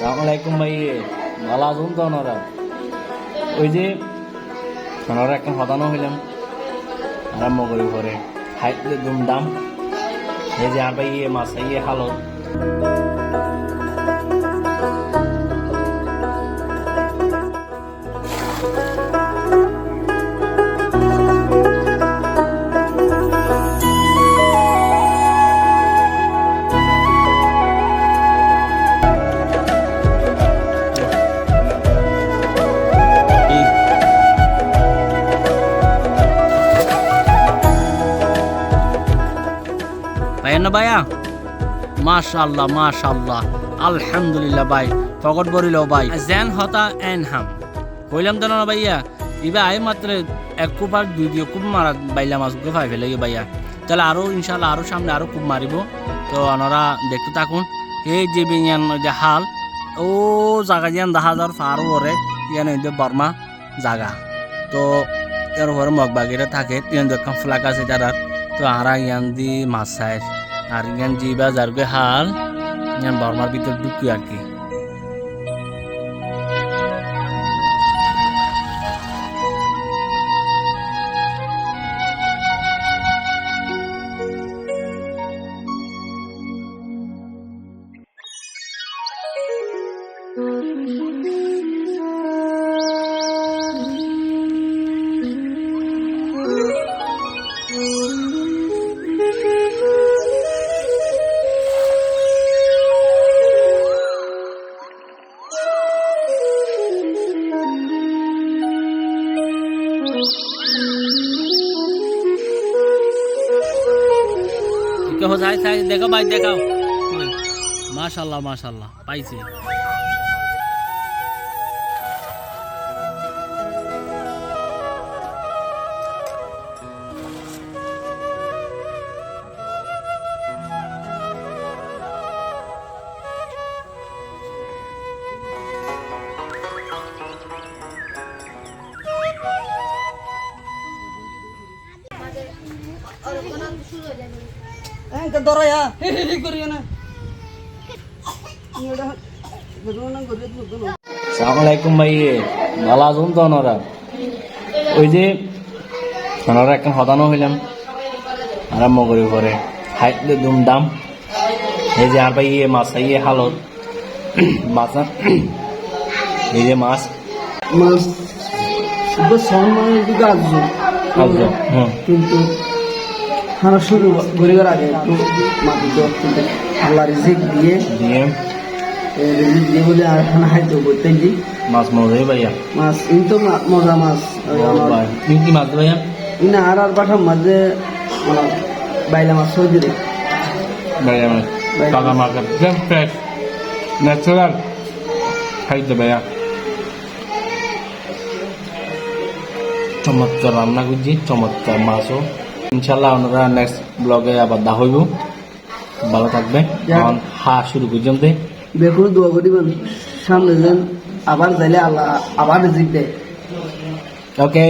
সালামালাইকুম ভাই। ভালো আছেন তো ওনারা? ওই যে ওনারা একটা হতানো হইলাম। আরম্ভ করি পরে। হাইতে দুমদাম এই যে আর ভাই মাছ ইয়ে ভাই না ভাইয়া? মাশাল্লাহ মাশাল্লাহ আলহামদুলিল্লাহ ভাই ফকট বরিল ভাই। জেন হতা এন হাম। কইলাম তো না ভাইয়া, ইবা আই মাত্র এক কুপ আর দুই দিয়ে কুপ মারা বাইলা মাছগুলো ফাই ফেলে ভাইয়া। তাহলে আরও ইনশাল্লাহ আরও সামনে আরও কুপ মারিব। তো ওনারা দেখতে থাকুন। এই যে বিয়ান যে হাল, ও জায়গা যেন দেখা যাওয়ার ফারও ওরে, ইয়ান বর্মা জায়গা তো এর উপরে মগবাগিরা থাকে, ইয়ান দোকান ফ্লাক আছে তারা। তো আরা ইয়ান দি মাছ আর ইয়ান জিবা যারগে হাল ইয়ান বর্মার ভিতর ঢুকি আর কি। কেহ যাই চাই দেখো ভাই দেখাও। মাশাল্লাহ মাশাল্লাহ পাইছে। ಎಂತ ದೊರಯ ಗುರಿಯನ সালামালাইকুম ভাই ভালো আছেন তো ওনারা? ওই যে ওনারা এখন হতানো হইলাম আরাম করে ঘরে হাইতে দুমদাম এই যে আর ভাই মাছ খাইয়ে হালত। মাছ এই যে মাছ। মাছ শুধু সম্মানের কিন্তু হারা শুরু গরিবের আগে একটু কিন্তু আল্লাহ রিজিক দিয়ে রিজিক দিয়ে বলে আর খানা খাইতে বলতে দি মাছ মজা ভাইয়া? মাছ কিন্তু মজা মাছ। আমার কি মাছ ভাইয়া? ইনা আর আর পাঠার মাঝে মানে বাইলা মাছ সৌদি রে ভাইয়া মাছ। কাকা মার্কেট একদম ফ্রেশ ন্যাচারাল খাইতে ভাইয়া। চমৎকার রান্না করছি চমৎকার মাছও। ইনশাল্লাহ আপনারা নেক্সট ব্লগে আবার দা হইব। ভালো থাকবে। এখন হা শুরু পর্যন্ত বেকুল দোয়া করিবেন সামনে যেন আবার যাইলে আল্লাহ আবার জিতে ওকে